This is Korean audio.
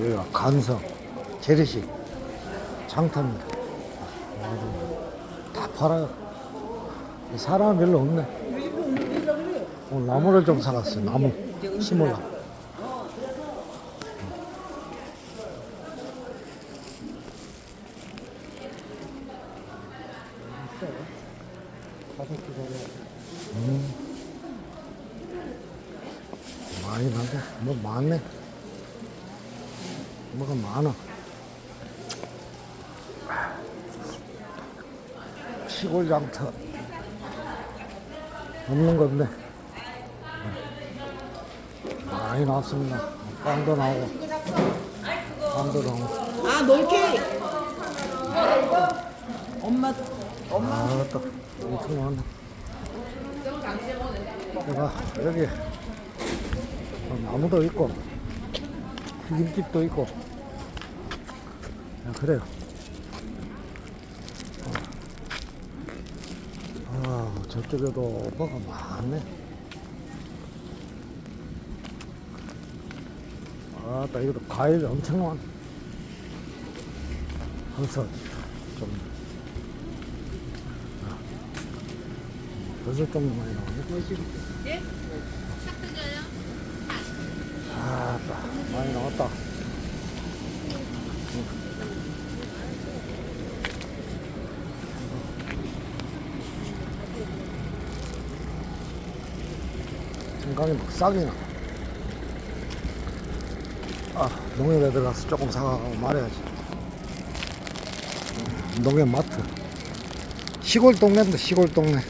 여기가 간성, 재래식, 장터입니다. 다 팔아요. 사람 별로 없네. 오늘 나무를 좀 사갔어요. 나무 심으려. 음. 많이 나네. 뭐 많네. 뭐가 많아. 시골 장터 없는 건데 많이 나왔습니다. 빵도 나오고 빵도 나오고 아 놀케 엄마 아또 엄청 많네. 내가 여기 나무도 있고 튀김집도 있고 야, 그래요. 아 저쪽에도 뭐가 많네. 아따 이것도 과일 엄청 많네. 버섯 좀 아, 버섯 좀 많이 나오네. 아따 나왔다. 생강이 막 싹이 나. 아, 농협에 들어가서 조금 사가고 말해야지. 농협 마트. 시골 동네인데, 시골 동네.